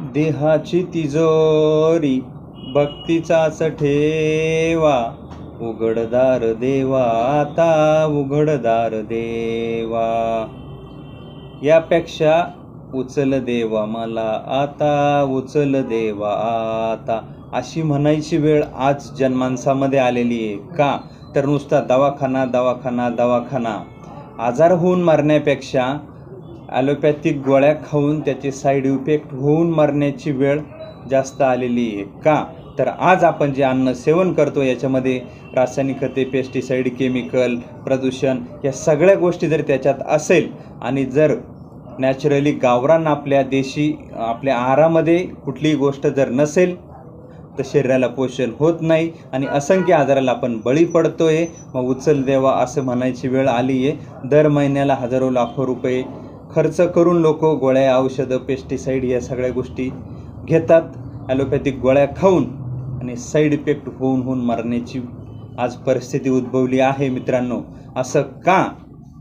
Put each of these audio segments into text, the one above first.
देहाची तिजोरी भक्तीचाच ठेवा. उघडदार देवा आता उघडदार देवा. यापेक्षा उचल देवा मला आता उचल देवा आता. अशी म्हणायची वेळ आज जनमानसामध्ये आलेली आहे. का? तर नुसता दवाखाना दवाखाना दवाखाना. आजार होऊन मारण्यापेक्षा ॲलोपॅथिक गोळ्या खाऊन त्याचे साईड इफेक्ट होऊन मरण्याची वेळ जास्त आलेली आहे. का? तर आज आपण जे अन्न सेवन करतो याच्यामध्ये रासायनिक खते पेस्टिसाईड केमिकल प्रदूषण या सगळ्या गोष्टी जर त्याच्यात असेल आणि जर नॅचरली गावरान आपल्या देशी आपल्या आहारामध्ये कुठलीही गोष्ट जर नसेल तर शरीराला पोषण होत नाही आणि असंख्य आजाराला आपण बळी पडतो आहे मग उचल देवा असं म्हणायची वेळ आली आहे दर महिन्याला हजारो लाखो रुपये खर्च करून लोक गोळ्या औषधं पेस्टिसाईड या सगळ्या गोष्टी घेतात. ॲलोपॅथिक गोळ्या खाऊन आणि साईड इफेक्ट होऊन होऊन मरण्याची आज परिस्थिती उद्भवली आहे मित्रांनो. असं का?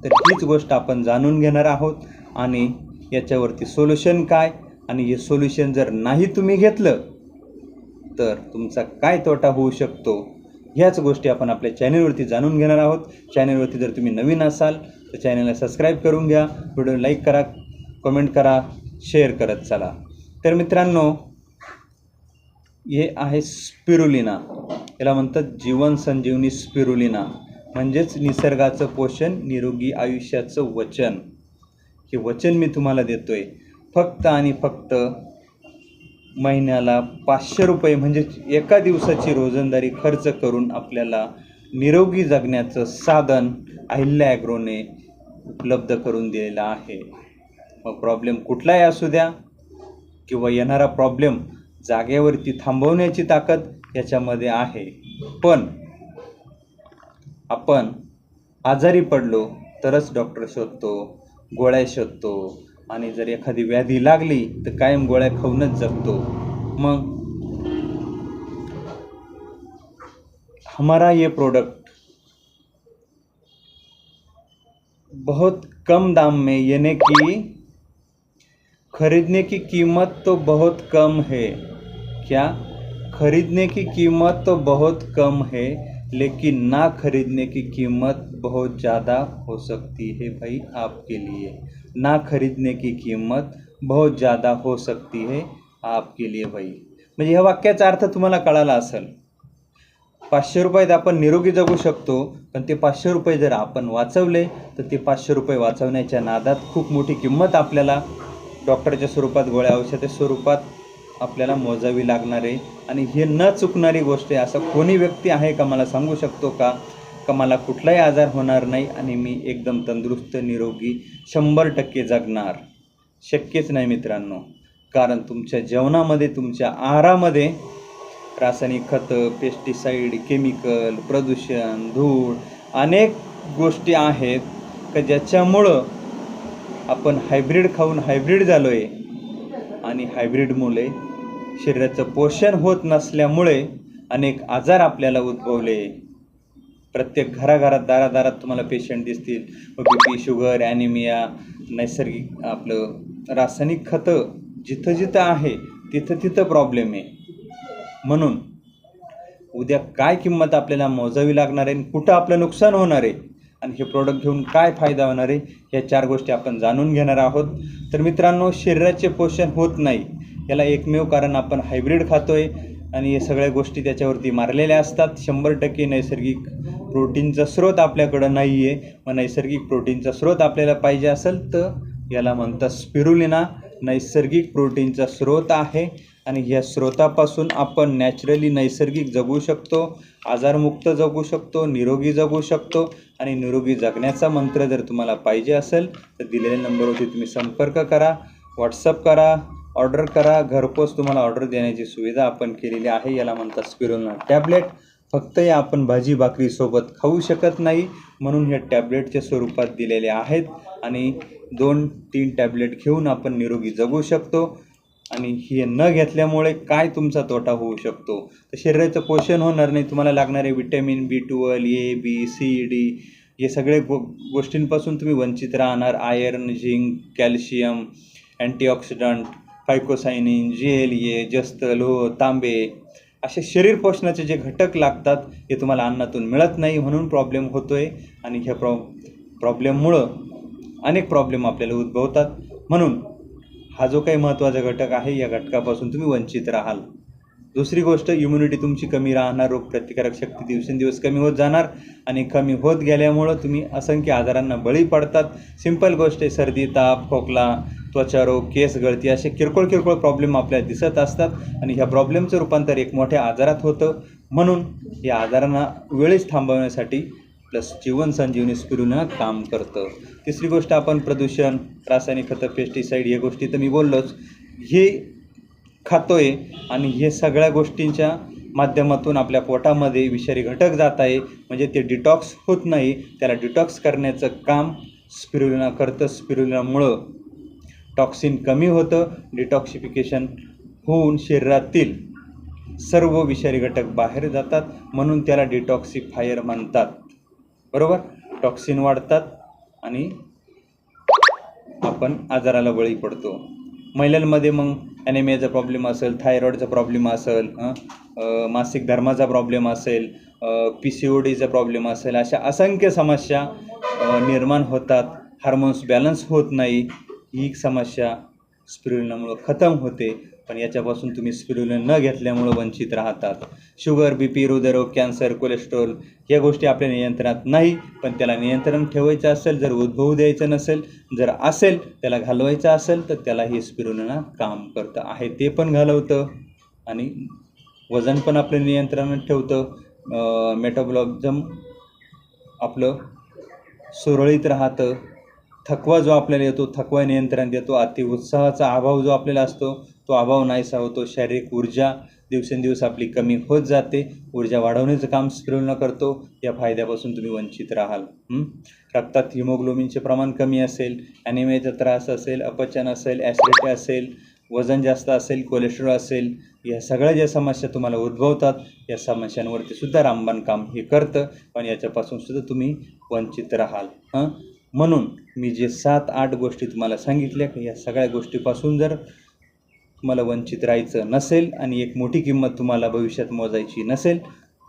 तर हीच गोष्ट आपण जाणून घेणार आहोत आणि याच्यावरती सोल्युशन काय? आणि हे सोल्युशन जर नाही तुम्ही घेतलं तर तुमचा काय तोटा होऊ शकतो? ह्याच गोष्टी आपण आपल्या चॅनलवरती जाणून घेणार आहोत. चॅनलवरती जर तुम्ही नवीन असाल तर चॅनलला सबस्क्राईब करून घ्या. व्हिडिओ लाईक करा कमेंट करा शेअर करत चला. तर मित्रांनो हे आहे स्पिरुलिना. याला म्हणतात जीवन संजीवनी स्पिरुलिना. म्हणजेच निसर्गाचं पोषण निरोगी आयुष्याचं वचन. हे वचन मी तुम्हाला देतोय. फक्त आणि फक्त महिन्याला पाचशे रुपये म्हणजे एका दिवसाची रोजंदारी खर्च करून आपल्याला निरोगी जगण्याचं साधन अहिल्या ॲग्रोने उपलब्ध करून दिलेलं आहे. मग प्रॉब्लेम कुठलाही असू द्या किंवा येणारा प्रॉब्लेम जागेवरती थांबवण्याची ताकद याच्यामध्ये आहे. पण आपण आजारी पडलो तरच डॉक्टर शोधतो गोळ्या शोधतो जर एखादी व्याधी लागली तर कायम गोळ्या खाऊनच जगतो. मग? हमारा ये प्रोडक्ट बहुत कम दाम में, यानी कि खरीदने की कीमत तो बहुत कम है। क्या? खरीदने की कीमत तो बहुत कम है, लेकिन ना खरीदने की कीमत बहुत ज़्यादा हो सकती है भाई आपके लिए। ना खरीदने की किंमत बहुत ज़्यादा हो सकती है आपके लिए भाई। म्हणजे ह्या वाक्याचा अर्थ तुम्हाला कळाला असेल. पाचशे रुपयात आपण निरोगी जगू शकतो पण ते पाचशे रुपये जर आपण वाचवले तर ते पाचशे रुपये वाचवण्याच्या नादात खूप मोठी किंमत आपल्याला डॉक्टरच्या स्वरूपात गोळ्या औषधाच्या स्वरूपात आपल्याला मोजावी लागणार आहे. आणि हे न चुकणारी गोष्ट आहे असं कोणी व्यक्ती आहे का मला सांगू शकतो का? का मला कुठलाही आजार होणार नाही आणि मी एकदम तंदुरुस्त निरोगी शंभर टक्के जगणार. शक्यच नाही मित्रांनो. कारण तुमच्या जेवणामध्ये तुमच्या आहारामध्ये रासायनिक खतं पेस्टिसाईड केमिकल प्रदूषण धूळ अनेक गोष्टी आहेत का ज्याच्यामुळं आपण हायब्रीड खाऊन हायब्रीड झालो आहे आणि हायब्रीडमुळे शरीराचं पोषण होत नसल्यामुळे अनेक आजार आपल्याला उद्भवले. प्रत्येक घराघरात दारादारात तुम्हाला पेशंट दिसतील. बी पी शुगर ॲनिमिया नैसर्गिक आपलं रासायनिक खतं जिथं जिथं आहे तिथं तिथं प्रॉब्लेम आहे. म्हणून उद्या काय किंमत आपल्याला मोजावी लागणार आहे आणि कुठं आपलं नुकसान होणार आहे आणि हे प्रोडक्ट घेऊन काय फायदा होणार आहे ह्या चार गोष्टी आपण जाणून घेणार आहोत. तर मित्रांनो शरीराचे पोषण होत नाही. याला एकमेव कारण आपण हायब्रीड आहे आणि या सगळ्या गोष्टी त्याच्यावरती मारलेल्या असतात. शंभर टक्के नैसर्गिक प्रोटीनचा स्रोत आपल्याकडं नाही आहे मग नैसर्गिक प्रोटीनचा स्रोत आपल्याला पाहिजे असेल तर याला म्हणतात स्पिरुलिना. नैसर्गिक प्रोटीनचा स्रोत आहे आणि ह्या स्रोतापासून आपण नॅचरली नैसर्गिक जगू शकतो आजारमुक्त जगू शकतो निरोगी जगू शकतो आणि निरोगी जगण्याचा मंत्र जर तुम्हाला पाहिजे असेल तर दिलेल्या नंबरवरती तुम्ही संपर्क करा व्हॉट्सअप करा ऑर्डर करा घरपोच तुम्हाला ऑर्डर देण्याची सुविधा आपण केलेली आहे याला म्हणतात स्पिरोना टॅबलेट फक्त या आपण भाजी भाकरीसोबत खाऊ शकत नाही म्हणून हे टॅबलेटच्या स्वरूपात दिलेले आहेत. आणि दोन तीन टॅबलेट घेऊन आपण निरोगी जगू शकतो. आणि हे न घेतल्यामुळे काय तुमचा तोटा होऊ शकतो? तर शरीराचं पोषण होणार नाही तुम्हाला लागणारे vitamin B twelve A B C D हे सगळे गो गोष्टींपासून तुम्ही वंचित राहणार. Iron zinc calcium antioxidant phycocyanin gel एल ए जस्त लोह तांबे असे शरीर पोषणाचे जे घटक लागतात हे तुम्हाला अन्नातून मिळत नाही म्हणून प्रॉब्लेम होतो आहे आणि ह्या प्रॉ प्रॉब्लेममुळं अनेक प्रॉब्लेम आपल्याला उद्भवतात. म्हणून हा जो काही महत्त्वाचा घटक आहे या घटकापासून तुम्ही वंचित राहाल. दुसरी गोष्ट इम्युनिटी तुमची कमी राहणार रोगप्रतिकारक शक्ती दिवसेंदिवस कमी होत जाणार आणि कमी होत गेल्यामुळं तुम्ही असंख्य आजारांना बळी पडतात. सिंपल गोष्ट आहे सर्दी ताप खोकला त्वचारोग केस गळती असे किरकोळ किरकोळ प्रॉब्लेम आपल्याला दिसत असतात आणि ह्या प्रॉब्लेमचं रूपांतर एक मोठ्या आजारात होतं. म्हणून या आजारांना वेळेस थांबवण्यासाठी प्लस जीवन संजीवनी स्पिरुना काम करतं. तिसरी गोष्ट आपण प्रदूषण रासायनिक खतं पेस्टिसाईड या गोष्टी तर मी बोललोच. हे खातोय आणि हे सगळ्या गोष्टींच्या माध्यमातून आपल्या पोटामध्ये विषारी घटक जात आहे. म्हणजे ते डिटॉक्स होत नाही. त्याला डिटॉक्स करण्याचं काम स्पिरुलिना करतं. स्पिरुलिनामुळं टॉक्सिन कमी होतं डिटॉक्सिफिकेशन होऊन शरीरातील सर्व विषारी घटक बाहेर जातात म्हणून त्याला डिटॉक्सिफायर म्हणतात. बरोबर? टॉक्सिन वाढतात आणि आपण आजाराला बळी पडतो. महिलांमध्ये मग ॲनेमियाचा प्रॉब्लेम असेल थायरॉईडचा प्रॉब्लेम असेल मासिक धर्माचा प्रॉब्लेम असेल पी सी ओ डीचा प्रॉब्लेम असेल अशा असंख्य समस्या निर्माण होतात. हार्मोन्स बॅलन्स होत नाही. ही समस्या स्पिरुलिनामुळं खतम होते पण याच्यापासून तुम्ही स्पिरुलिन न घेतल्यामुळं वंचित राहतात. शुगर बी पी हृदयरोग कॅन्सर कोलेस्ट्रॉल या गोष्टी आपल्या नियंत्रणात नाही पण त्याला नियंत्रण ठेवायचं असेल जर उद्भवू द्यायचं नसेल जर असेल त्याला घालवायचं असेल तर त्याला हे स्पिरुलिना काम करतं. आहे ते पण घालवतं आणि वजन पण आपलं नियंत्रणात ठेवतं. मेटाबॉलिझम आपलं सुरळीत राहतं. थकवा जो आपल्याला येतो थकवा नियंत्रण देतो अति उत्साहाचा अभाव जो आपल्याला असतो तो अभाव नाहीसा होतो. शारीरिक ऊर्जा दिवसेंदिवस आपली कमी होत जाते. ऊर्जा वाढवण्याचं काम स्पिरुलिना करतो. या फायद्यापासून तुम्ही वंचित राहाल. रक्तात हिमोग्लोबिनचे प्रमाण कमी असेल ॲनिमियाचा त्रास असेल अपचन असेल ॲसिडिटी असेल वजन जास्त असेल कोलेस्ट्रॉल असेल या सगळ्या ज्या समस्या तुम्हाला उद्भवतात या समस्यांवरती सुद्धा रामबाण काम हे करतं. पण याच्यापासून सुद्धा तुम्ही वंचित राहाल. हां? म्हणून मी जे सात आठ गोष्टी तुम्हाला सांगितल्या की या सगळ्या गोष्टीपासून जर तुम्हाला वंचित राहायचं नसेल आणि एक मोठी किंमत तुम्हाला भविष्यात मोजायची नसेल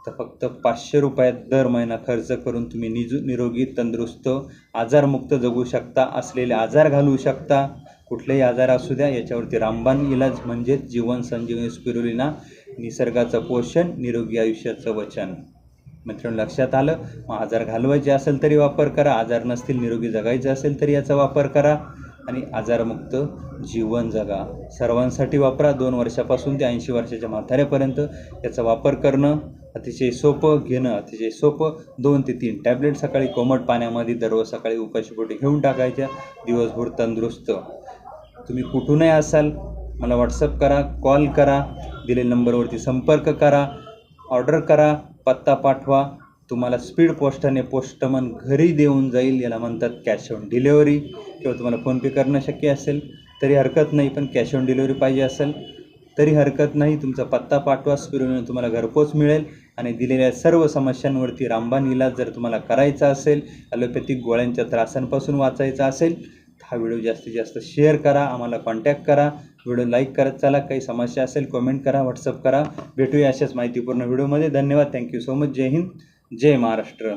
तर फक्त पाचशे रुपयात दर महिना खर्च करून तुम्ही निजू निरोगी तंदुरुस्त आजारमुक्त जगू शकता असलेले आजार घालवू शकता. कुठलेही आजार असू द्या याच्यावरती रामबाण इलाज म्हणजेच जीवन संजीवनी स्पिरुलिना निसर्गाचं पोषण निरोगी आयुष्याचं वचन. मित्रांनो लक्षात आलं? मग आजार घालवायचे असेल तरी वापर करा. आजार नसतील निरोगी जगायचे असेल तरी याचा वापर करा. आणि आजारमुक्त जीवन जगा. सर्वांसाठी वापरा. दोन वर्षापासून ते ऐंशी वर्षाच्या म्हाताऱ्यापर्यंत याचा वापर करणं अतिशय सोपं. घेणं अतिशय सोपं. दोन ते तीन टॅबलेट सकाळी कोमट पाण्यामध्ये दररोज सकाळी उपाशीपोटी घेऊन टाकायच्या. दिवसभर तंदुरुस्त. तुम्ही कुठूनही असाल मला व्हॉट्सअप करा कॉल करा. दिलेल्या नंबरवरती संपर्क करा. ऑर्डर करा पत्ता पाठवा. तुम्हाला स्पीड पोस्टाने पोस्टमन घरी देऊन जाईल याला म्हणतात कॅश ऑन डिलेवरी किंवा तुम्हाला फोनपे करणं शक्य असेल तरी हरकत नाही पण कॅश ऑन डिलेवरी पाहिजे असेल तरी हरकत नाही. तुमचा पत्ता पाठवा स्पिरुलिना तुम्हाला घरपोच मिळेल. आणि दिलेल्या सर्व समस्यांवरती रामबाण इलाज जर तुम्हाला करायचा असेल ॲलोपॅथिक गोळ्यांच्या त्रासांपासून वाचायचा असेल हा व्हिडिओ जास्तीत जास्त शेअर करा आम्हाला कॉन्टॅक्ट करा. व्हिडिओ लाईक करत चला. काही समस्या असेल कमेंट करा व्हॉट्सअप करा. भेटूया अशाच माहितीपूर्ण व्हिडिओमध्ये. धन्यवाद. थँक्यू सो मच जय हिंद. जय महाराष्ट्र.